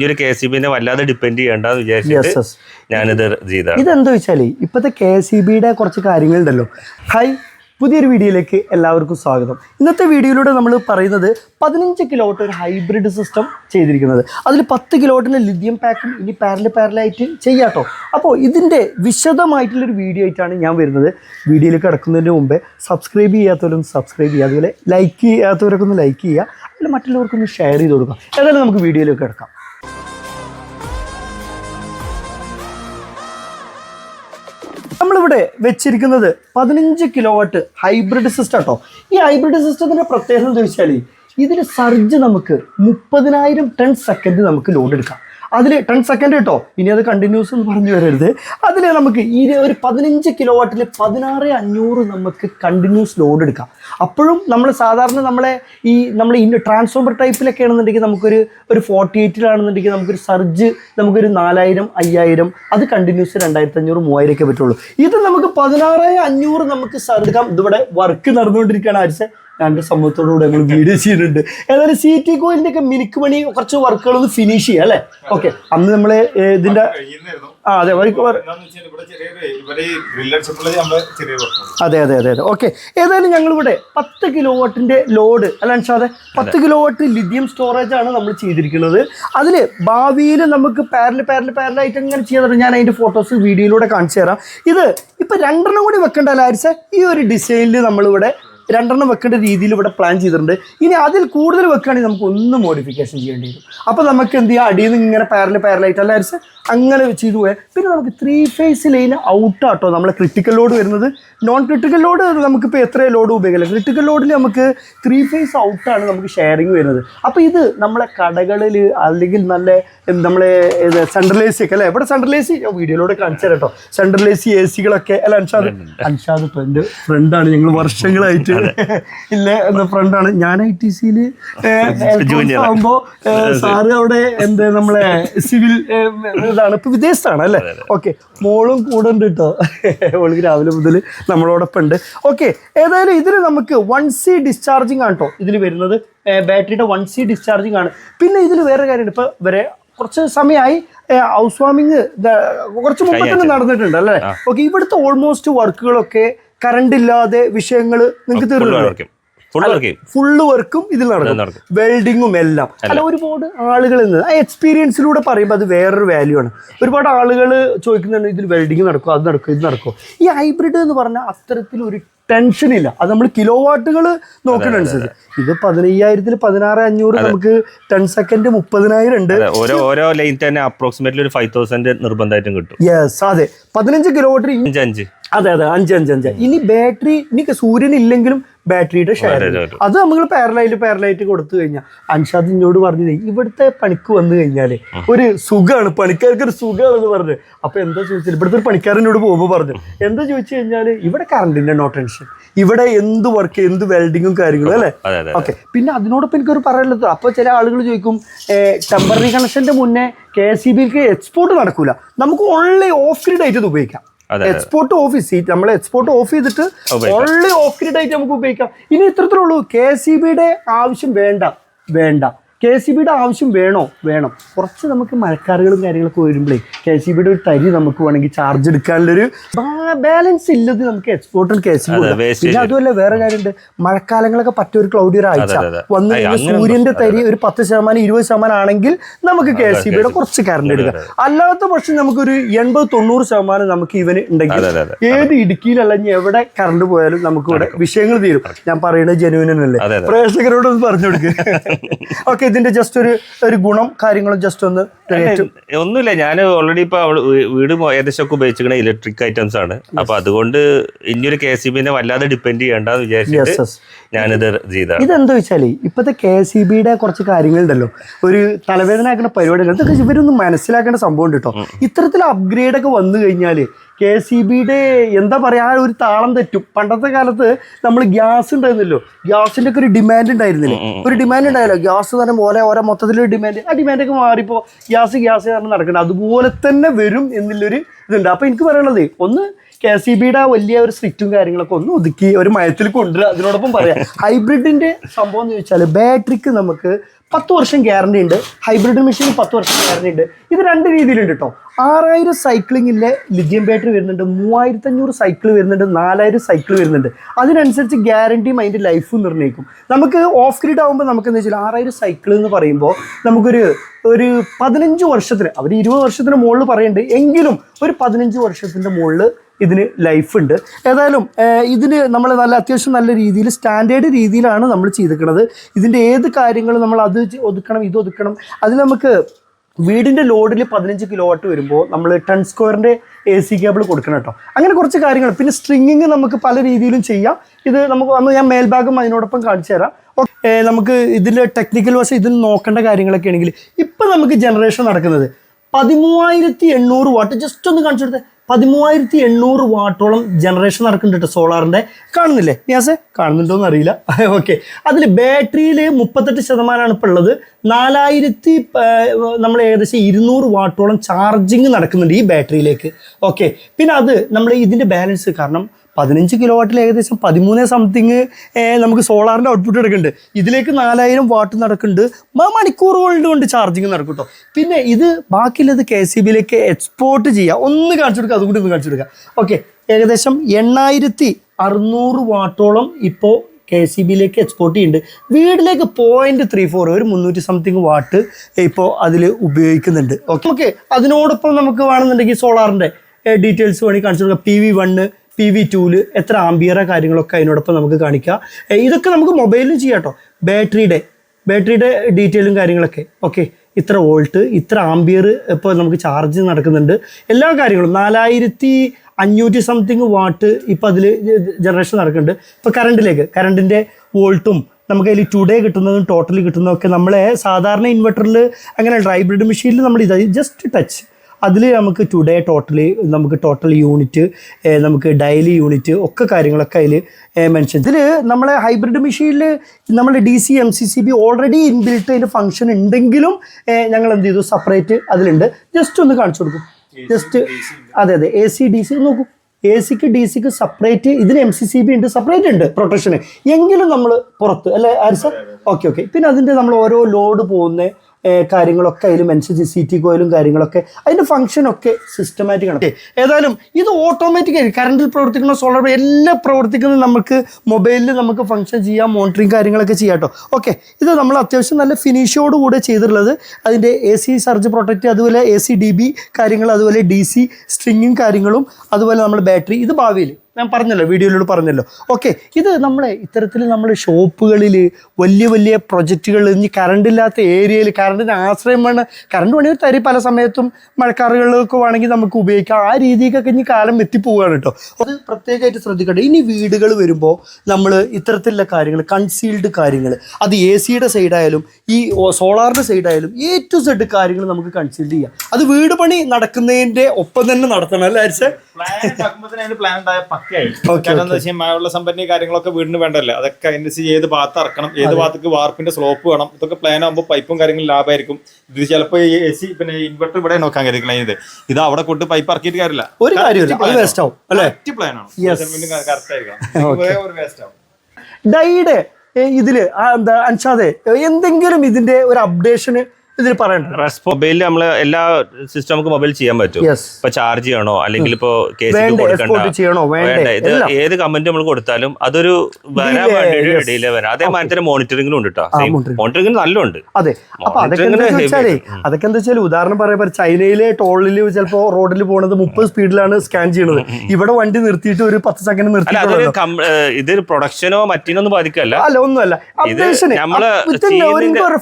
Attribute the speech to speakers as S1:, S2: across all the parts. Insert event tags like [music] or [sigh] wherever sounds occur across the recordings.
S1: ഇനിയൊരു K C ബിനെ വല്ലാതെ depend ചെയ്യണ്ടെന്ന് വിചാരിച്ചിട്ട്. ഞാനിത് ചെയ്താണ്
S2: ഇതെന്താ വെച്ചാൽ ഇപ്പോഴത്തെ കെ സി ബിയുടെ കുറച്ച് കാര്യങ്ങളുണ്ടല്ലോ. ഹൈ പുതിയൊരു വീഡിയോയിലേക്ക് എല്ലാവർക്കും സ്വാഗതം. ഇന്നത്തെ വീഡിയോയിലൂടെ നമ്മൾ പറയുന്നത് പതിനഞ്ച് കിലോട്ട് ഒരു ഹൈബ്രിഡ് സിസ്റ്റം ചെയ്തിരിക്കുന്നത്. അതിൽ പത്ത് കിലോട്ടിന്റെ ലിഥിയം പാക്കും ഇനി പാരൽ പാരലായിട്ട് ചെയ്യാട്ടോ അപ്പോൾ ഇതിന്റെ വിശദമായിട്ടുള്ളൊരു വീഡിയോ ആയിട്ടാണ് ഞാൻ വരുന്നത്. വീഡിയോയിൽ കിടക്കുന്നതിന് മുമ്പേ സബ്സ്ക്രൈബ് ചെയ്യാത്തവരൊന്ന് സബ്സ്ക്രൈബ് ചെയ്യുക. അതുപോലെ ലൈക്ക് ചെയ്യാത്തവരൊക്കെ ഒന്ന് ലൈക്ക് ചെയ്യുക. അല്ലെങ്കിൽ മറ്റുള്ളവർക്കൊന്ന് ഷെയർ ചെയ്ത് കൊടുക്കുക. ഏതായാലും നമുക്ക് വീഡിയോയിലേക്ക് കിടക്കാം. നമ്മളിവിടെ വെച്ചിരിക്കുന്നത് പതിനഞ്ച് കിലോ വാട്ട് ഹൈബ്രിഡ് സിസ്റ്റം കേട്ടോ ഈ ഹൈബ്രിഡ് സിസ്റ്റത്തിന്റെ പ്രത്യേകത എന്ന് ചോദിച്ചാൽ ഇതിൽ സർജ് നമുക്ക് മുപ്പതിനായിരം ടൺ സെക്കൻഡ് നമുക്ക് ലോഡ് എടുക്കാം. അതിൽ ടെൻ സെക്കൻഡ് കേട്ടോ ഇനി അത് കണ്ടിന്യൂസ് എന്ന് പറഞ്ഞു വരരുത്. അതിൽ നമുക്ക് ഈ ഒരു പതിനഞ്ച് കിലോ വാട്ടിൽ പതിനാറ് അഞ്ഞൂറ് നമുക്ക് കണ്ടിന്യൂസ് ലോഡ് എടുക്കാം. അപ്പോഴും നമ്മൾ സാധാരണ നമ്മളെ ഈ നമ്മൾ ഈ ട്രാൻസ്ഫോമർ ടൈപ്പിലൊക്കെ ആണെന്നുണ്ടെങ്കിൽ നമുക്കൊരു ഒരു ഫോർട്ടി എയ്റ്റിലാണെന്നുണ്ടെങ്കിൽ നമുക്കൊരു സർജ് നമുക്കൊരു നാലായിരം അയ്യായിരം അത് കണ്ടിന്യൂസ് രണ്ടായിരത്തി അഞ്ഞൂറ് മൂവായിരം ഒക്കെ പറ്റുള്ളൂ. ഇത് നമുക്ക് പതിനാറ് അഞ്ഞൂറ് നമുക്ക് സർക്കാം ഇതിവിടെ വർക്ക് നടന്നുകൊണ്ടിരിക്കുകയാണ് ആരിച്ച രണ്ട് സംഭവത്തോടുകൂടെ നമ്മൾ വീഡിയോ ചെയ്യുന്നുണ്ട്. ഏതായാലും സി ടി കോയിലിന്റെ ഒക്കെ മിനുക്ക് മണി കുറച്ച് വർക്കുകൾ ഒന്ന് ഫിനിഷ് ചെയ്യാം അല്ലേ? ഓക്കെ അന്ന് നമ്മൾ ഇതിന്റെ ആ അതെ അതെ അതെ അതെ അതെ. ഓക്കെ ഏതായാലും ഞങ്ങളിവിടെ പത്ത് കിലോ വാട്ടിന്റെ ലോഡ് അല്ല അൻഷാദെ? പത്ത് കിലോ വാട്ട് ലിഥിയം സ്റ്റോറേജ് ആണ് നമ്മൾ ചെയ്തിരിക്കുന്നത്. അതിൽ ഭാവിയിൽ നമുക്ക് പാരൽ പാരൽ പാരലായിട്ട് ഇങ്ങനെ ചെയ്യാൻ ഞാൻ അതിന്റെ ഫോട്ടോസ് വീഡിയോയിലൂടെ കാണിച്ചു തരാം. ഇത് ഇപ്പൊ രണ്ടെണ്ണം കൂടി വെക്കണ്ട ലാരിസ ഈ ഒരു ഡിസൈനിൽ നമ്മളിവിടെ രണ്ടെണ്ണം വെക്കേണ്ട രീതിയിൽ ഇവിടെ പ്ലാൻ ചെയ്തിട്ടുണ്ട്. ഇനി അതിൽ കൂടുതൽ വെക്കുകയാണെങ്കിൽ നമുക്ക് ഒന്ന് മോഡിഫിക്കേഷൻ ചെയ്യേണ്ടി വരും. അപ്പോൾ നമുക്ക് എന്ത് ചെയ്യാം? അടിയിൽ നിന്ന് ഇങ്ങനെ പാരൽ പാരലായിട്ട് അല്ല അങ്ങനെ ചെയ്തു പോയാൽ പിന്നെ നമുക്ക് ത്രീ ഫേസ് ലൈൻ ഔട്ടാട്ടോ നമ്മളെ ക്രിട്ടിക്കൽ ലോഡ് വരുന്നത്. നോൺ ക്രിട്ടിക്കൽ ലോഡ് നമുക്കിപ്പോൾ എത്ര ലോഡ് ഉപയോഗിക്കില്ല ക്രിട്ടിക്കൽ ലോഡിൽ നമുക്ക് ത്രീ ഫേസ് ഔട്ടാണ് നമുക്ക് ഷെയറിങ് വരുന്നത്. അപ്പോൾ ഇത് നമ്മളെ കടകളിൽ അല്ലെങ്കിൽ നല്ല നമ്മളെ ഇത് സെൻട്രൽ എ സി ഒക്കെ അല്ലേ? ഇവിടെ സെൻട്രൽ എ സി വീഡിയോയിലൂടെ കാണിച്ചു തരാം കേട്ടോ. സെൻട്രൽ എ സി എ സികളൊക്കെ അല്ല അൻഷാദ് അൻഷാദ് ഇപ്പോൾ എന്റെ ഫ്രണ്ടാണ് ഞങ്ങൾ വർഷങ്ങളായിട്ട് ഇല്ല എന്ന ഫ്രണ്ടാണ് ഞാൻ ഐ ടി സിയിൽ. ആകുമ്പോൾ സാറ് അവിടെ എന്താ നമ്മളെ സിവിൽ ഇതാണ്. ഇപ്പൊ വിദേശത്താണ് അല്ലേ? ഓക്കെ മോളും കൂടെ ഉണ്ട് കേട്ടോ. ഓൾക്ക് രാവിലെ മുതൽ നമ്മളോടൊപ്പം ഉണ്ട് ഓക്കെ ഏതായാലും ഇതിൽ നമുക്ക് വൺ സി ഡിസ്ചാർജിങ് ആണ് കേട്ടോ ഇതിൽ വരുന്നത്. ബാറ്ററിയുടെ വൺ സി ഡിസ്ചാർജിങ് ആണ്. പിന്നെ ഇതിൽ വേറെ കാര്യമുണ്ട്. ഇപ്പൊ വരെ കുറച്ച് സമയമായി ഹൗസ് വാമിങ് കുറച്ച് മുമ്പ് തന്നെ നടന്നിട്ടുണ്ട് അല്ലേ? ഓക്കെ ഇവിടുത്തെ ഓൾമോസ്റ്റ് വർക്കുകളൊക്കെ കറണ്ട് ഇല്ലാതെ വിഷയങ്ങൾ നിങ്ങൾക്ക് തീർന്നു ഫുള്ള് വർക്കും ഇതിൽ നടക്കും. വെൽഡിങ്ങും എല്ലാം. അല്ല. ഒരുപാട് ആളുകൾ ആ എക്സ്പീരിയൻസിലൂടെ പറയുമ്പോൾ അത് വേറൊരു വാല്യൂ ആണ്. ഒരുപാട് ആളുകൾ ചോദിക്കുന്നുണ്ട് ഇതിൽ വെൽഡിങ് നടക്കും അത് നടക്കും ഇത് നടക്കും ഈ ഹൈബ്രിഡ് എന്ന് പറഞ്ഞാൽ അത്തരത്തിൽ ഒരു ടെൻഷൻ ഇല്ല. അത് നമ്മൾ കിലോ വാട്ടുകൾ നോക്കുന്നതനുസരിച്ച് ഇത് പതിനയ്യായിരത്തിൽ പതിനാറ് അഞ്ഞൂറ് നമുക്ക് ടെൻ സെക്കൻഡ് മുപ്പതിനായിരം ഉണ്ട്.
S1: ഓരോ ഓരോ ലൈൻ തന്നെ അപ്രോക്സിമേറ്റ്ലി ഒരു ഫൈവ് തൗസൻഡ് നിർബന്ധമായിട്ടും കിട്ടും.
S2: യെസ് അതെ. പതിനഞ്ച് കിലോ വാട്ടർ
S1: അഞ്ച് അഞ്ച്.
S2: അതെ അതെ അഞ്ച് അഞ്ച് അഞ്ച്. ഇനി ബാറ്ററി ഇനി സൂര്യൻ ഇല്ലെങ്കിലും ബാറ്ററിയുടെ ഷെയർ അത് നമ്മൾ പാരലൈറ്റ് പാരലൈറ്റ് കൊടുത്തു കഴിഞ്ഞാൽ അൻഷാദ് എന്നോട് പറഞ്ഞു ഇവിടുത്തെ പണിക്ക് വന്നു കഴിഞ്ഞാൽ ഒരു സുഖമാണ് പണിക്കാർക്ക് ഒരു സുഖമാണെന്ന് പറഞ്ഞു. അപ്പൊ എന്താ ചോദിച്ചാൽ ഇവിടുത്തെ ഒരു പണിക്കാരനോട് പോകുമ്പോൾ പറഞ്ഞു എന്താ ചോദിച്ചു കഴിഞ്ഞാൽ ഇവിടെ കറണ്ടിന്റെ നോ ടെൻഷൻ ഇവിടെ എന്ത് വർക്ക് എന്ത് വെൽഡിങ്ങും കാര്യങ്ങളും അല്ലേ? ഓക്കെ പിന്നെ അതിനോടൊപ്പം എനിക്കൊരു പറയാനുള്ളത് അപ്പോൾ ചില ആളുകൾ ചോദിക്കും ടെമ്പററി കണക്ഷന്റെ മുന്നേ കെ എസ് സി ബിക്ക് എക്സ്പോർട്ട് നടക്കൂല. നമുക്ക് ഓൺലി ഓഫ് ഗ്രിഡ് ആയിട്ട് ഇത് ഉപയോഗിക്കാം. എക്സ്പോർട്ട് ഓഫ് സീറ്റ് നമ്മൾ എക്സ്പോർട്ട് ഓഫ് ചെയ്തിട്ട്
S1: ഓൾറെഡി
S2: ഓൺലി ഓഫ് ഗ്രിഡ് ആയിട്ട് നമുക്ക് ഉപയോഗിക്കാം. ഇനി ഇത്രത്തിലുള്ളൂ കെ സി ബിയുടെ ആവശ്യം വേണ്ട വേണ്ട. കെ സി ബിയുടെ ആവശ്യം വേണോ? വേണം. കുറച്ച് നമുക്ക് മഴക്കാറുകളും കാര്യങ്ങളൊക്കെ വരുമ്പോഴേ കെ സി ബിയുടെ ഒരു തരി നമുക്ക് വേണമെങ്കിൽ ചാർജ് എടുക്കാനുള്ളൊരു ബാലൻസ് ഇല്ലത് നമുക്ക് എക്സ്പോർട്ടിൽ കെ സി ബി പിന്നെ അതുമല്ല വേറെ കാര്യമുണ്ട്. മഴക്കാലങ്ങളൊക്കെ പറ്റിയ ഒരു ക്ലൗഡി ഒരാഴ്ച. വന്നു കഴിഞ്ഞാൽ സൂര്യന്റെ തരി ഒരു പത്ത് ശതമാനം ഇരുപത് ശതമാനം ആണെങ്കിൽ നമുക്ക് കെ സി ബിയുടെ കുറച്ച് കറണ്ട് എടുക്കാം. അല്ലാത്ത പക്ഷം നമുക്കൊരു എൺപത് തൊണ്ണൂറ് ശതമാനം നമുക്ക് ഇവന് ഉണ്ടെങ്കിൽ ഏത് ഇടുക്കിയിലല്ല ഇനി എവിടെ കറണ്ട് പോയാലും നമുക്ക് ഇവിടെ വിഷയങ്ങൾ തീരും. ഞാൻ പറയുന്നത് ജനുവിനല്ലേ
S1: അതെ, അതെ.
S2: പ്രേക്ഷകരോട് ഒന്ന് പറഞ്ഞു കൊടുക്കുക ഓക്കെ [laughs] ഇതിന്റെ ജസ്റ്റ് ഒരു ഒരു ഗുണം കാര്യങ്ങളും ജസ്റ്റ് ഒന്ന്
S1: ഒന്നുമില്ല. ഞാൻ ഓൾറെഡി ഇപ്പൊ വീട് മൊ- ഏകദേശം ഒക്കെ ഉപയോഗിച്ചിരിക്കുന്ന ഇലക്ട്രിക് ഐറ്റംസ് ആണ് അപ്പൊ അതുകൊണ്ട് ഇനിയൊരു കെ സി ബിനെ വല്ലാതെ ഡിപ്പെൻഡ് ചെയ്യണ്ടെന്ന് വിചാരിച്ചിട്ട്. ഞാനിത് ചെയ്ത
S2: ഇതെന്താ വെച്ചാൽ ഇപ്പോഴത്തെ കെ സി ബിയുടെ കുറച്ച് കാര്യങ്ങളുണ്ടല്ലോ. ഒരു തലവേദന ആക്കുന്ന പരിപാടികൾ ഇതൊക്കെ ഇവരൊന്നും മനസ്സിലാക്കേണ്ട സംഭവം ഉണ്ട് കേട്ടോ ഇത്തരത്തിൽ അപ്ഗ്രേഡ് ഒക്കെ വന്നു കഴിഞ്ഞാൽ കെ സി ബിയുടെ എന്താ പറയാ ആ ഒരു താളം തെറ്റും. പണ്ടത്തെ കാലത്ത് നമ്മൾ ഗ്യാസ് ഉണ്ടായിരുന്നല്ലോ. ഗ്യാസിന്റെ ഒക്കെ ഒരു ഡിമാൻഡ് ഉണ്ടായിരുന്നില്ലേ? ഒരു ഡിമാൻഡ് ഉണ്ടായല്ലോ. ഗ്യാസ് തന്നെ പോലെ ഓരോ മൊത്തത്തിലൊരു ഡിമാൻഡ് ആ ഡിമാൻഡ് ഒക്കെ മാറിപ്പോ ഗ്യാസ് ഗ്യാസ് കാരണം നടക്കണം. അതുപോലെ തന്നെ വരും എന്നുള്ളൊരു ഇതുണ്ട്. അപ്പൊ എനിക്ക് പറയാനുള്ളത് ഒന്ന് കെ സി ബിയുടെ വലിയ ഒരു സ്ട്രിക്റ്റും കാര്യങ്ങളൊക്കെ ഒന്ന് ഒതുക്കി ഒരു മയത്തിൽ കൊണ്ടുവരിക അതിനോടൊപ്പം പറയാം ഹൈബ്രിഡിന്റെ സംഭവം എന്ന് ചോദിച്ചാൽ ബാറ്ററിക്ക് നമുക്ക് പത്ത് വർഷം ഗ്യാരണ്ടി ഉണ്ട്. ഹൈബ്രിഡ് മെഷീൻ പത്ത് വർഷം ഗ്യാരണ്ടി ഉണ്ട്. ഇത് രണ്ട് രീതിയിലുണ്ട് കേട്ടോ ആറായിരം സൈക്ലിങ്ങിലെ ലിഥിയം ബാറ്ററി വരുന്നുണ്ട് മൂവായിരത്തി അഞ്ഞൂറ് സൈക്കിൾ വരുന്നുണ്ട് നാലായിരം സൈക്കിൾ വരുന്നുണ്ട്. അതിനനുസരിച്ച് ഗ്യാരണ്ടിയും അതിന്റെ ലൈഫും നിർണയിക്കും. നമുക്ക് ഓഫ് ഗ്രിഡ് ആകുമ്പോൾ നമുക്ക് എന്താ വെച്ചാൽ ആറായിരം സൈക്കിൾ എന്ന് പറയുമ്പോൾ നമുക്കൊരു ഒരു പതിനഞ്ച് വർഷത്തിന് അവർ ഇരുപത് വർഷത്തിന് മുകളിൽ പറയുന്നുണ്ട് എങ്കിലും ഒരു പതിനഞ്ച് വർഷത്തിന്റെ മുകളിൽ ഇതിന് ലൈഫ് ഉണ്ട്. ഏതായാലും ഇതിന് നമ്മൾ നല്ല അത്യാവശ്യം നല്ല രീതിയിൽ സ്റ്റാൻഡേർഡ് രീതിയിലാണ് നമ്മൾ ചെയ്തിരിക്കുന്നത് ഇതിന്റെ ഏത് കാര്യങ്ങളും നമ്മൾ അത് ഒതുക്കണം ഇത് ഒതുക്കണം. അതിൽ നമുക്ക് വീടിന്റെ ലോഡിൽ പതിനഞ്ച് കിലോ വാട്ട് വരുമ്പോൾ നമ്മൾ ടൺ സ്ക്വയറിന്റെ എ സി കേബിൾ കൊടുക്കണം കേട്ടോ. അങ്ങനെ കുറച്ച് കാര്യങ്ങൾ പിന്നെ സ്ട്രിങ്ങിങ് നമുക്ക് പല രീതിയിലും ചെയ്യാം. ഇത് നമുക്ക് അന്ന് ഞാൻ മേൽഭാഗം അതിനോടൊപ്പം കാണിച്ചു തരാം. നമുക്ക് ഇതിന്റെ ടെക്നിക്കൽ വശം ഇതിൽ നോക്കേണ്ട കാര്യങ്ങളൊക്കെ ആണെങ്കിൽ ഇപ്പം നമുക്ക് ജനറേഷൻ നടക്കുന്നത് പതിമൂവായിരത്തി എണ്ണൂറ് വാട്ട് ജസ്റ്റ് ഒന്ന് കാണിച്ചു കൊടുത്തേ. പതിമൂവായിരത്തി എണ്ണൂറ് വാട്ടോളം ജനറേഷൻ നടക്കുന്നുണ്ട് കേട്ടോ സോളാറിന്റെ കാണുന്നില്ലേ? നിയാസെ കാണുന്നുണ്ടോ എന്ന് അറിയില്ല. [laughs] ഓക്കെ. അതിൽ ബാറ്ററിയിൽ മുപ്പത്തെട്ട് ശതമാനമാണ് ഇപ്പോൾ ഉള്ളത്. നാലായിരത്തി നമ്മൾ ഏകദേശം ഇരുന്നൂറ് വാട്ടോളം ചാർജിങ് നടക്കുന്നുണ്ട് ഈ ബാറ്ററിയിലേക്ക്. ഓക്കെ. പിന്നെ അത് നമ്മൾ ഇതിന്റെ ബാലൻസ് കാരണം പതിനഞ്ച് കിലോ വാട്ടിൽ ഏകദേശം പതിമൂന്ന് സംതിങ് നമുക്ക് സോളാറിന്റെ ഔട്ട്പുട്ട് എടുക്കുന്നുണ്ട്. ഇതിലേക്ക് നാലായിരം വാട്ട് നടക്കുന്നുണ്ട്. മണിക്കൂറുകളുടെ കൊണ്ട് ചാർജിങ് നടക്കും പിന്നെ ഇത് ബാക്കിയുള്ളത് കെ സി ബിയിലേക്ക് എക്സ്പോർട്ട് ചെയ്യുക ഒന്ന് കാണിച്ചു കൊടുക്കുക അതുകൂടി ഒന്ന് കാണിച്ചു കൊടുക്കുക ഓക്കെ ഏകദേശം എണ്ണായിരത്തി അറുന്നൂറ് വാട്ടോളം ഇപ്പോൾ കെ സി ബിയിലേക്ക് എക്സ്പോർട്ട് ചെയ്യുന്നുണ്ട്. വീട്ടിലേക്ക് പോയിന്റ് ത്രീ ഫോർ ഒരു മുന്നൂറ്റി സംതിങ് വാട്ട് ഇപ്പോൾ അതിൽ ഉപയോഗിക്കുന്നുണ്ട്. ഓക്കെ ഓക്കെ അതിനോടൊപ്പം നമുക്ക് വേണമെന്നുണ്ടെങ്കിൽ സോളാറിന്റെ ഡീറ്റെയിൽസ് വേണമെങ്കിൽ കാണിച്ചു കൊടുക്കുക P V one P V two എത്ര ആംബിയറ കാര്യങ്ങളൊക്കെ അതിനോടൊപ്പം നമുക്ക് കാണിക്കാം. ഇതൊക്കെ നമുക്ക് മൊബൈലിൽ ചെയ്യാം കേട്ടോ ബാറ്ററിയുടെ ബാറ്ററിയുടെ ഡീറ്റെയിലും കാര്യങ്ങളൊക്കെ. ഓക്കെ ഇത്ര വോൾട്ട് ഇത്ര ആംബിയർ ഇപ്പോൾ നമുക്ക് ചാർജ് നടക്കുന്നുണ്ട്. എല്ലാ കാര്യങ്ങളും നാലായിരത്തി അഞ്ഞൂറ്റി സംതിങ് വാട്ട് ഇപ്പോൾ അതിൽ ജനറേഷൻ നടക്കുന്നുണ്ട്. ഇപ്പോൾ കറണ്ടിലേക്ക് കറണ്ടിന്റെ വോൾട്ടും നമുക്ക് അതിൽ ടുഡേ കിട്ടുന്നതും ടോട്ടലി കിട്ടുന്നതൊക്കെ നമ്മളെ സാധാരണ ഇൻവെർട്ടറിൽ അങ്ങനെ ഹൈബ്രിഡ് മെഷീനിൽ നമ്മൾ ഇത് ജസ്റ്റ് ടച്ച് അതിൽ നമുക്ക് ടുഡേ ടോട്ടലി നമുക്ക് ടോട്ടൽ യൂണിറ്റ് നമുക്ക് ഡെയിലി യൂണിറ്റ് ഒക്കെ കാര്യങ്ങളൊക്കെ അതിൽ മെൻഷൻ ഇതിൽ നമ്മളെ ഹൈബ്രിഡ് മെഷീനിൽ നമ്മുടെ D C M C C B already inbuilt അതിന്റെ ഫംഗ്ഷൻ ഉണ്ടെങ്കിലും ഞങ്ങൾ എന്ത് ചെയ്തു? സെപ്പറേറ്റ് അതിലുണ്ട്. ജസ്റ്റ് ഒന്ന് കാണിച്ചു കൊടുക്കും. ജസ്റ്റ് അതെ അതെ. എ സി ഡി സി നോക്കൂ. എ സിക്ക് ഡി സിക്ക് സെപ്പറേറ്റ് ഇതിന് എം സി സി ബി ഉണ്ട് സെപ്പറേറ്റ് ഉണ്ട് പ്രൊട്ടക്ഷന് എങ്കിലും നമ്മൾ പുറത്ത് അല്ലേ സർ ഓക്കെ ഓക്കെ പിന്നെ അതിന്റെ നമ്മൾ ഓരോ ലോഡ് പോകുന്ന കാര്യങ്ങളൊക്കെ അതിൽ മെൻഷൻ സി ടി കോയിലും കാര്യങ്ങളൊക്കെ അതിന്റെ ഫംഗ്ഷനൊക്കെ സിസ്റ്റമാറ്റിക് ആണ്. ഏതായാലും ഇത് ഓട്ടോമാറ്റിക് ആയിരിക്കും. കറണ്ടിൽ പ്രവർത്തിക്കുന്ന സോളാർ എല്ലാം പ്രവർത്തിക്കുന്നത് നമുക്ക് മൊബൈലിൽ നമുക്ക് ഫംഗ്ഷൻ ചെയ്യാം മോണിറ്ററിങ് കാര്യങ്ങളൊക്കെ ചെയ്യാം കേട്ടോ ഓക്കെ ഇത് നമ്മൾ അത്യാവശ്യം നല്ല ഫിനിഷോട് കൂടെ ചെയ്തിട്ടുള്ളത് അതിന്റെ എ സി സർജ് പ്രൊട്ടക്റ്റ് അതുപോലെ എ സി ഡി ബി കാര്യങ്ങൾ അതുപോലെ ഡി സി സ്ട്രിങ്ങും കാര്യങ്ങളും അതുപോലെ നമ്മൾ ബാറ്ററി ഇത് ഭാവിയിൽ ഞാൻ പറഞ്ഞല്ലോ വീഡിയോയിലൂടെ പറഞ്ഞല്ലോ. ഓക്കെ ഇത് നമ്മളെ ഇത്തരത്തിൽ നമ്മൾ ഷോപ്പുകളിൽ വലിയ വലിയ പ്രൊജക്റ്റുകൾ ഇനി കറണ്ട് ഇല്ലാത്ത ഏരിയയിൽ കറണ്ടിന് ആശ്രയം വേണം. കറണ്ട് വേണമെങ്കിൽ തരി പല സമയത്തും മഴക്കാറുകളിലൊക്കെ വേണമെങ്കിൽ നമുക്ക് ഉപയോഗിക്കാം. ആ രീതിക്കൊക്കെ ഇനി കാലം എത്തിപ്പോവുകയാണ് കേട്ടോ. അത് പ്രത്യേകമായിട്ട് ശ്രദ്ധിക്കട്ടെ. ഇനി വീടുകൾ വരുമ്പോൾ നമ്മൾ ഇത്തരത്തിലുള്ള കാര്യങ്ങൾ കൺസീൽഡ് കാര്യങ്ങൾ അത് എ സിയുടെ സൈഡായാലും ഈ സോളാറിന്റെ സൈഡായാലും എ ടു സെഡ് കാര്യങ്ങൾ നമുക്ക് കൺസീൽഡ് ചെയ്യാം. അത് വീട് പണി നടക്കുന്നതിന്റെ ഒപ്പം തന്നെ നടത്തണം അല്ലേ
S3: പ്ലാൻ പ്ലാൻ ഉണ്ടായ
S2: Okay,
S3: കാരണം എന്താ വെച്ചാൽ മഴവെള്ള സമ്പന്നി കാര്യങ്ങളൊക്കെ വീടിന് വേണ്ടല്ലേ? അതൊക്കെ അതിന്റെ ഏത് ഭാഗത്ത് ഇറക്കണം ഏത് ഭാഗത്തേക്ക് വാർപ്പിന്റെ സ്ലോപ്പ് വേണം? ഇതൊക്കെ പ്ലാൻ ആകുമ്പോൾ പൈപ്പും കാര്യങ്ങളും ലാഭമായിരിക്കും ഇത് ചിലപ്പോൾ എ സി പിന്നെ ഇൻവെർട്ടർ ഇവിടെ നോക്കാൻ കരുതിക്കണം ഇത്. ഇത് അവിടെ കൊണ്ട് പൈപ്പ് ഇറക്കിയിട്ട് കാര്യമില്ല.
S2: ഒരു കാര്യമില്ല അത് വേസ്റ്റ് ആവും അല്ലേ?
S3: പ്ലാൻ ആണ്. കറക്റ്റ് ആയിരിക്കണം. [laughs] ഒരു വേസ്റ്റ് ആവും.
S2: ഡൈയുടെ ഇതിൽ എന്താ അൻഷാദെ എന്തെങ്കിലും ഇതിന്റെ ഒരു അപ്ഡേഷന് ഇതിൽ പറയണ്ട.
S1: മൊബൈലിൽ നമ്മൾ എല്ലാ സിസ്റ്റം നമുക്ക് മൊബൈൽ ചെയ്യാൻ പറ്റും. ഇപ്പൊ ചാർജ് ചെയ്യണോ? അല്ലെങ്കിൽ ഇപ്പോ
S2: ചെയ്യണോ? വേണ്ട?
S1: ഇത് ഏത് കമന്റ് നമ്മൾ കൊടുത്താലും അതൊരു വരാൻ വേണ്ടിയിട്ട് വരാം. അതേമാതിരി തന്നെ മോണിറ്ററിംഗിലും ഉണ്ട് കേട്ടോ. മോണിറ്ററിംഗ് നല്ലുണ്ട്.
S2: അതെ. അപ്പൊ അതൊക്കെ. അതൊക്കെ എന്താ വെച്ചാൽ ഉദാഹരണം പറയാ ചൈനയിലെ ടോളിൽ ചിലപ്പോ റോഡിൽ പോണത് മുപ്പത് സ്പീഡിലാണ് സ്കാൻ ചെയ്യുന്നത് ഇവിടെ വണ്ടി നിർത്തിയിട്ട് ഒരു പത്ത് സെക്കൻഡ്
S1: നിർത്തി ഇത് പ്രൊഡക്ഷനോ മറ്റിനൊന്നും ബാധിക്കല്ല.
S2: അല്ല ഒന്നുമല്ല.
S1: അല്ല
S2: നമ്മൾ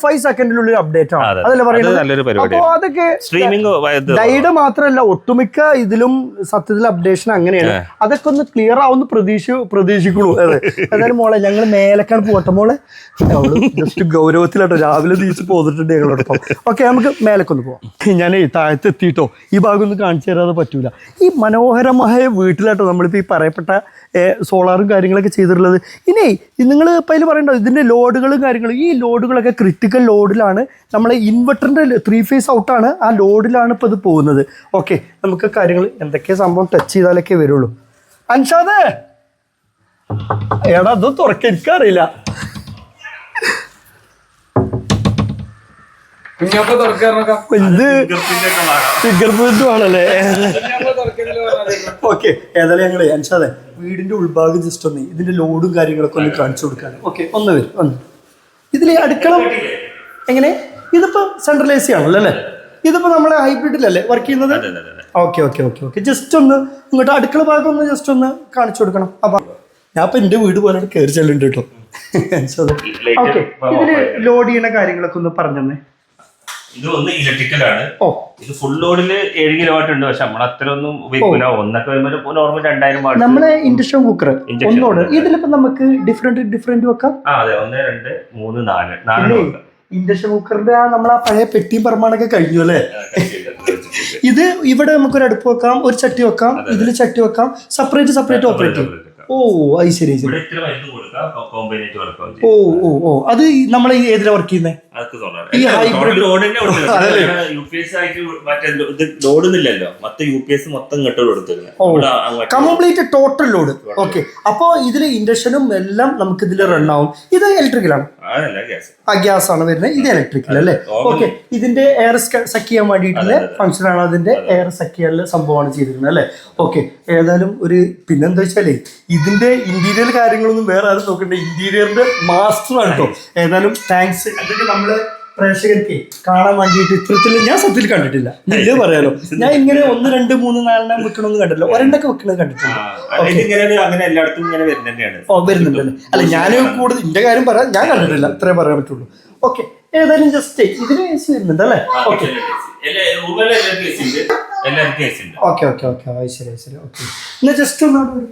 S2: ഫൈവ് സെക്കൻഡിലുള്ള അപ്ഡേറ്റ് ആണ്. അതല്ലേ
S1: അത്
S2: പറയുന്നത്? അപ്പൊ അതൊക്കെ
S1: സ്ട്രീമിംഗ്
S2: ഡൈഡ് മാത്രമല്ല ഒട്ടുമിക്ക ഇതിലും സത്യത്തിൽ അപ്ഡേഷൻ അങ്ങനെയാണ്. അതൊക്കെ ഒന്ന് ക്ലിയർ ആവുന്ന പ്രതീക്ഷ പ്രതീക്ഷിക്കണു അതെ. മോളെ ഞങ്ങൾ മേലക്കാണ് പോട്ടെ മോളെ. ജസ്റ്റ് ഗൗരവത്തിലാട്ടോ. രാവിലെ തിരിച്ച് പോന്നിട്ടുണ്ട് ഞങ്ങളോടൊപ്പം. ഓക്കെ നമുക്ക് മേലക്കൊന്ന് പോവാം. ഞാൻ താഴത്ത് എത്തിയിട്ടോ? ഈ ഭാഗം ഒന്ന് കാണിച്ചു തരാതെ പറ്റൂല. ഈ മനോഹരമായ വീട്ടിലാട്ടോ നമ്മളിപ്പോൾ ഈ പറയപ്പെട്ട സോളാറും കാര്യങ്ങളൊക്കെ ചെയ്തിട്ടുള്ളത്. ഇനി നിങ്ങൾ ഇപ്പം അതിൽ പറയണ്ടോ ഇതിന്റെ ലോഡുകളും കാര്യങ്ങളും. ഈ ലോഡുകളൊക്കെ ക്രിട്ടിക്കൽ ലോഡിലാണ് നമ്മളെ ഇൻവെർട്ടറിന്റെ ത്രീ ഫേസ് ഔട്ടാണ് ആ ലോഡിലാണ് ഇപ്പോൾ ഇത് പോകുന്നത്. ഓക്കെ നമുക്ക് കാര്യങ്ങൾ എന്തൊക്കെ സംഭവം ടച്ച് ചെയ്താലൊക്കെ വരുള്ളൂ. അൻഷാദ്! എടാ അത് തുറക്ക എനിക്കറിയില്ല. ഇത് ഫിംഗർ പ്രിന്റ് ആണല്ലേ ഓക്കെ ഏതായാലും ഞങ്ങൾ അൻഷാദെ വീടിന്റെ ഉൾഭാഗം ജസ്റ്റ് ഒന്ന് ഇതിന്റെ ലോഡും കാര്യങ്ങളൊക്കെ ഒന്ന് കാണിച്ചു കൊടുക്കാൻ ഓക്കെ ഒന്ന് വരും ഒന്ന്. ഇതിൽ അടുക്കള എങ്ങനെ? ഇതിപ്പോ സെൻട്രൽ എ സി ആണല്ലോ അല്ലേ? ഇതിപ്പോ നമ്മളെ ഹൈബ്രിഡിലല്ലേ വർക്ക് ചെയ്യുന്നത്? Okay okay okay okay just ഒന്ന് ഇങ്ങോട്ട് അടുക്കള ഭാഗം ഒന്ന് ജസ്റ്റ് ഒന്ന് കാണിച്ചു കൊടുക്കണം. അപ്പൊ ഞാൻ ഇപ്പൊ എന്റെ വീട് പോലെ കയറി ചെല്ലുണ്ട് കേട്ടോ. ഓക്കെ ഇതിൽ ലോഡ് ചെയ്യണ കാര്യങ്ങളൊക്കെ ഒന്ന് പറഞ്ഞേ
S1: ഇത് ഒന്ന് ഇലക്ട്രിക്കൽ ആണ്. ഇത് ഫുൾ ലോഡിൽ ഏഴ് കിലോ വാട്ട് ഉണ്ട്. പക്ഷെ നമ്മൾ അത്ര ഒന്നും ഉപയോഗിക്കില്ല ഒന്നൊക്കെ വരുമ്പോൾ നോർമൽ രണ്ടായിരം വാട്ട്
S2: നമ്മളെ ഇൻഡക്ഷൻ കുക്കർ ഒന്നോട് ഇതിലിപ്പോ നമുക്ക് ഡിഫറെന്റ് ഡിഫറെന്റ് വെക്കാം.
S1: അതെ. ഒന്ന് രണ്ട് മൂന്ന് നാല്. നാല്
S2: ഇൻഡക്ഷൻ കുക്കറിന്റെ ആ നമ്മൾ ആ പഴയ പെട്ടിയും പറമ്പാണൊക്കെ കഴിഞ്ഞു അല്ലേ? ഇത് ഇവിടെ നമുക്കൊരു അടുപ്പ് വെക്കാം ഒരു ചട്ടി വെക്കാം ഇതിൽ ചട്ടി വെക്കാം. സെപ്പറേറ്റ് സെപ്പറേറ്റ് ഓപ്പറേറ്റ് ഓ അത് ശരി ശരി. ഓ ഓ ഓ. അത് നമ്മൾ ഏതിലാണ് വർക്ക് ചെയ്യുന്നത് ഈ hybrid-
S1: യു പി എസ് ആയിട്ട് മറ്റേ ഇത് യു പി എസ് മൊത്തം ഇങ്ങോട്ട്
S2: കംപ്ലീറ്റ് ടോട്ടൽ ലോഡ് ഓക്കെ അപ്പോ ഇതിൽ ഇൻഡക്ഷനും എല്ലാം നമുക്ക് ഇതിൽ റൺ ആവും. ഇത് ഇലക്ട്രിക്കലാണ് ആ ഗ്യാസ് ആണ് വരുന്നത്. ഇത് ഇലക്ട്രിക്കൽ അല്ലേ. ഓക്കെ ഇതിന്റെ എയർ സക്ക് ചെയ്യാൻ വേണ്ടിയിട്ടുള്ള ഫംഗ്ഷൻ ആണ് അതിന്റെ എയർ സക്ക് ചെയ്യാനുള്ള സംഭവമാണ് ചെയ്തിരിക്കുന്നത് അല്ലേ? ഓക്കെ ഏതായാലും ഒരു പിന്നെന്താ വെച്ചാലേ ഇതിന്റെ ഇന്റീരിയർ കാര്യങ്ങളൊന്നും വേറെ ആരും നോക്കണ്ട. ഇന്റീരിയറിന്റെ മാസ്റ്റർ ആണ് കേട്ടോ ഏതായാലും താങ്ക്സ് ഇതൊക്കെ നമ്മൾ പ്രേക്ഷകർക്ക് കാണാൻ വേണ്ടിയിട്ട് ഇത്തരത്തിൽ ഞാൻ സത്യത്തിൽ കണ്ടിട്ടില്ല. ഇത് പറയാലോ. ഞാൻ ഇങ്ങനെ ഒന്ന് രണ്ട് മൂന്ന് നാലെണ്ണം വെക്കണമെന്ന് കണ്ടില്ല ഒരെണ്ണൊക്കെ വെക്കണത്
S1: കണ്ടിട്ടില്ല.
S2: ഓ വരുന്നുണ്ടല്ലേ അല്ല? ഞാൻ കൂടുതൽ എന്റെ കാര്യം പറയാം ഞാൻ കണ്ടിട്ടില്ല. ഇത്രേ പറയാൻ പറ്റുള്ളൂ. ഓക്കെ ഏതായാലും ജസ്റ്റ് ഇതിന് കേസ് വരുന്നുണ്ട് അല്ലേ? ഓക്കെ ഓക്കെ ഓക്കെ ഓക്കെ ശരി ശരി ഓക്കെ എന്നാ ജസ്റ്റ് ഒന്ന് ഒന്ന്.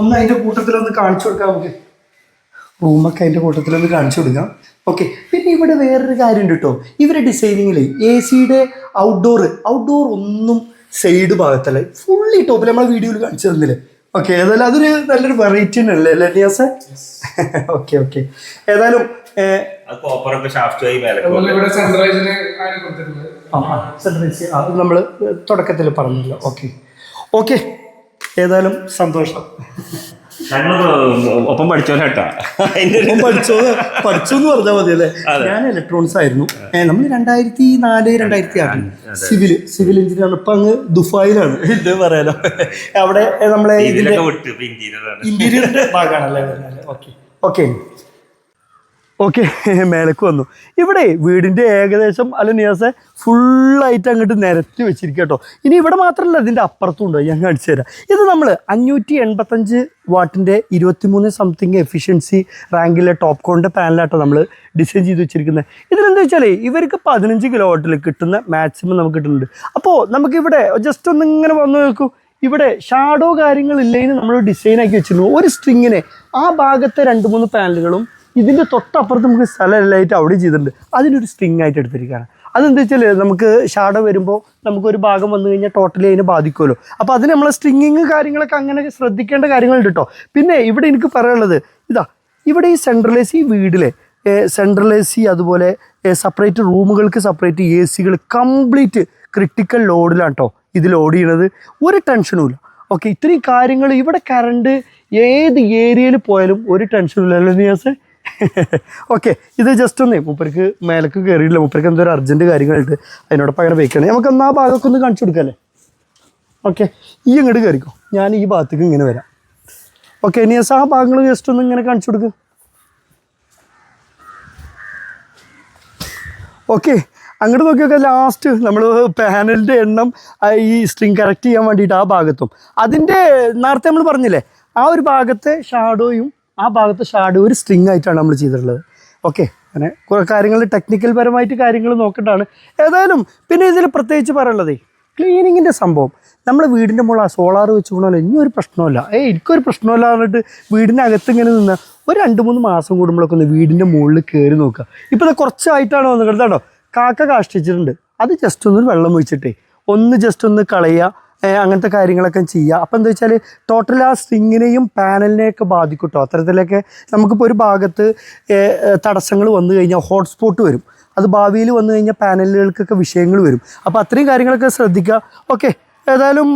S2: ഒന്ന് അതിന്റെ കൂട്ടത്തിലൊന്ന് കാണിച്ചു കൊടുക്കാം നമുക്ക്. റൂമൊക്കെ അതിന്റെ കൂട്ടത്തിലൊന്ന് കാണിച്ചു കൊടുക്കാം. ഓക്കെ പിന്നെ ഇവിടെ വേറൊരു കാര്യം ഉണ്ട് കേട്ടോ ഇവരുടെ ഡിസൈനിങ്ങിൽ എ സിയുടെ ഔട്ട്ഡോർ ഔട്ട്ഡോർ ഒന്നും സൈഡ് ഭാഗത്തല്ല. ഫുള്ളി ടോപ്പിൽ നമ്മളെ വീഡിയോയിൽ കാണിച്ചു തന്നില്ലേ? ഓക്കെ ഏതായാലും അതൊരു നല്ലൊരു വെറൈറ്റി ഉണ്ടല്ലേ അല്ലേ നിയാസ? ഓക്കെ ഓക്കെ ഏതായാലും നമ്മൾ തുടക്കത്തിൽ പറഞ്ഞല്ലോ. ഓക്കെ ഓക്കെ ഏതായാലും സന്തോഷം. [laughs]
S1: ഞങ്ങൾ ഒപ്പം പഠിച്ചോലേട്ടാ
S2: ഒപ്പം പഠിച്ചോ പഠിച്ചു എന്ന് പറഞ്ഞാൽ മതി അല്ലേ? ഞാൻ ഇലക്ട്രോണിക്സ് ആയിരുന്നു. നമ്മൾ രണ്ടായിരത്തി നാല് രണ്ടായിരത്തി ആറ്. സിവിൽ സിവിൽ എഞ്ചിനീയർ ഇപ്പൊ അങ്ങ് ദുബായിലാണ് ഇത് പറയാലോ. അവിടെ നമ്മളെ ഇതിന്റെ
S1: ആണ്
S2: ഇന്റീരിയറിന്റെ ഭാഗമാണല്ലേ ഓക്കെ. ഓക്കെ. ഓക്കെ [laughs] മേലക്ക് വന്നു. ഇവിടെ വീടിന്റെ ഏകദേശം അല്ല നിയാസെ ഫുള്ളായിട്ട് അങ്ങോട്ട് നിരത്തി വെച്ചിരിക്കട്ടോ കേട്ടോ. ഇനി ഇവിടെ മാത്രമല്ല ഇതിന്റെ അപ്പുറത്തും ഉണ്ട്. ഞാൻ കാണിച്ചു തരാം. ഇത് നമ്മൾ അഞ്ഞൂറ്റി എൺപത്തഞ്ച് വാട്ടിന്റെ ഇരുപത്തിമൂന്ന് സംതിങ് എഫിഷ്യൻസി റാങ്കിലെ ടോപ്പ് കോണിന്റെ പാനലാട്ടോ നമ്മൾ ഡിസൈൻ ചെയ്ത് വെച്ചിരിക്കുന്നത്. ഇതിലെന്താ വെച്ചാൽ ഇവർക്ക് പതിനഞ്ച് കിലോ വാട്ടിൽ കിട്ടുന്ന മാക്സിമം നമുക്ക് കിട്ടുന്നുണ്ട്. അപ്പോൾ നമുക്കിവിടെ ജസ്റ്റ് ഒന്ന് ഇങ്ങനെ വന്നു നോക്കൂ. ഇവിടെ ഷാഡോ കാര്യങ്ങളില്ലെങ്കിൽ നമ്മൾ ഡിസൈൻ ആക്കി വെച്ചിരുന്നു. ഒരു സ്ട്രിങ്ങിനെ ആ ഭാഗത്തെ രണ്ട് മൂന്ന് പാനലുകളും ഇതിന്റെ തൊട്ടപ്പുറത്ത് നമുക്ക് സ്ഥലമില്ലായിട്ട് അവിടെ ചെയ്തിട്ടുണ്ട്. അതിനൊരു സ്ട്രിങ് ആയിട്ട് എടുത്തിരിക്കുകയാണ്. അതെന്താ വെച്ചാൽ നമുക്ക് ഷാഡോ വരുമ്പോൾ നമുക്കൊരു ഭാഗം വന്നു കഴിഞ്ഞാൽ ടോട്ടലി അതിനെ ബാധിക്കുമല്ലോ. അപ്പോൾ അതിന് നമ്മളെ സ്ട്രിങ്ങിങ് കാര്യങ്ങളൊക്കെ അങ്ങനെ ശ്രദ്ധിക്കേണ്ട കാര്യങ്ങളുണ്ട് കേട്ടോ പിന്നെ ഇവിടെ എനിക്ക് പറയാനുള്ളത് ഇതാ ഇവിടെ ഈ സെൻട്രലൈസ് ഈ വീടിലെ സെൻട്രൽ എ സി അതുപോലെ സെപ്പറേറ്റ് റൂമുകൾക്ക് സെപ്പറേറ്റ് എ സികൾ കംപ്ലീറ്റ് ക്രിട്ടിക്കൽ ലോഡിലാണ് കേട്ടോ ഇത് ലോഡ് ചെയ്യണത്. ഒരു ടെൻഷനും ഇല്ല. ഓക്കെ ഇത്രയും കാര്യങ്ങൾ ഇവിടെ കറണ്ട് ഏത് ഏരിയയിൽ പോയാലും ഒരു ടെൻഷനും ഇല്ല. അല്ലേ നിയാസ്? [laughs] ഓക്കെ ഇത് ജസ്റ്റ് ഒന്നേ മൂപ്പർക്ക് മേലേക്ക് കയറിയില്ല മൂപ്പർക്ക് എന്തോ ഒരു അർജന്റ് കാര്യങ്ങളുണ്ട്. അതിനോട് പകരം വെക്കണം നമുക്ക് എന്നാ ഭാഗമൊക്കെ ഒന്ന് കാണിച്ചു കൊടുക്കല്ലേ ഓക്കെ ഈ അങ്ങോട്ട് കയറിക്കോ ഞാൻ ഈ ഭാഗത്തേക്ക് ഇങ്ങനെ വരാം. ഓക്കെ ഇനി ആ ഭാഗങ്ങൾ ജസ്റ്റ് ഒന്ന് ഇങ്ങനെ കാണിച്ചു കൊടുക്കും. ഓക്കെ അങ്ങോട്ട് നോക്കിയൊക്കെ ലാസ്റ്റ് നമ്മൾ പാനലിന്റെ എണ്ണം ഈ സ്ട്രിങ് കറക്റ്റ് ചെയ്യാൻ വേണ്ടിയിട്ട് ആ ഭാഗത്തും. അതിന്റെ നേരത്തെ നമ്മൾ പറഞ്ഞില്ലേ ആ ഒരു ഭാഗത്തെ ഷാഡോയും ആ ഭാഗത്ത് ഷാഡോ ഒരു സ്ട്രിങ് ആയിട്ടാണ് നമ്മൾ ചെയ്തിട്ടുള്ളത്. ഓക്കെ അങ്ങനെ കുറേ കാര്യങ്ങൾ ടെക്നിക്കൽ പരമായിട്ട് കാര്യങ്ങൾ നോക്കേണ്ടതാണ്. ഏതായാലും പിന്നെ ഇതിൽ പ്രത്യേകിച്ച് പറയാനുള്ളതേ ക്ലീനിങ്ങിന്റെ സംഭവം. നമ്മൾ വീടിന്റെ മുകളിൽ ആ സോളാർ വെച്ച് കൊണ്ടാലും ഇനി ഒരു പ്രശ്നമില്ല ഏ എനിക്കൊരു പ്രശ്നമില്ല പറഞ്ഞിട്ട് വീടിന്റെ അകത്ത് ഇങ്ങനെ നിന്ന് ഒരു രണ്ട് മൂന്ന് മാസം കൂടുമ്പോഴൊക്കെ ഒന്ന് വീടിന്റെ മുകളിൽ കയറി നോക്കുക. ഇപ്പോൾ ഇത് കുറച്ചായിട്ടാണ് വന്നത് കേട്ടോ. കാക്ക കാഷ്ടിച്ചിട്ടുണ്ട്. അത് ജസ്റ്റ് ഒന്ന് വെള്ളം ഒഴിച്ചിട്ടേ. ഒന്ന് ജസ്റ്റ് ഒന്ന് കളയുക. അങ്ങനത്തെ കാര്യങ്ങളൊക്കെ ചെയ്യുക അപ്പം എന്താ വെച്ചാൽ ടോട്ടൽ ആ സ്ട്രിങ്ങിനെയും പാനലിനെയൊക്കെ ബാധിക്കും കേട്ടോ അത്തരത്തിലൊക്കെ നമുക്കിപ്പോൾ ഒരു ഭാഗത്ത് തടസ്സങ്ങൾ വന്നു കഴിഞ്ഞാൽ ഹോട്ട്സ്പോട്ട് വരും. അത് ഭാവിയിൽ വന്നു കഴിഞ്ഞാൽ പാനലുകൾക്കൊക്കെ വിഷയങ്ങൾ വരും. അപ്പോൾ അത്രയും കാര്യങ്ങളൊക്കെ ശ്രദ്ധിക്കുക ഓക്കെ ഏതായാലും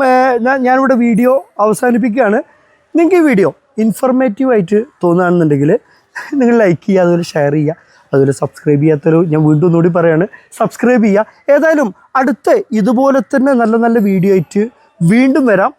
S2: ഞാൻ ഞാനിവിടെ വീഡിയോ അവസാനിപ്പിക്കുകയാണ്. നിങ്ങൾക്ക് ഈ വീഡിയോ ഇൻഫർമേറ്റീവ് ആയിട്ട് തോന്നുകയാണെന്നുണ്ടെങ്കിൽ നിങ്ങൾ ലൈക്ക് ചെയ്യുക അതുപോലെ ഷെയർ ചെയ്യുക. അതുപോലെ സബ്സ്ക്രൈബ് ചെയ്യാത്തൊരു ഞാൻ വീണ്ടും ഒന്നുകൂടി പറയാണ്. സബ്സ്ക്രൈബ് ചെയ്യുക. ഏതായാലും അടുത്ത ഇതുപോലെ തന്നെ നല്ല നല്ല വീഡിയോ ആയിട്ട് വീണ്ടും വരാം.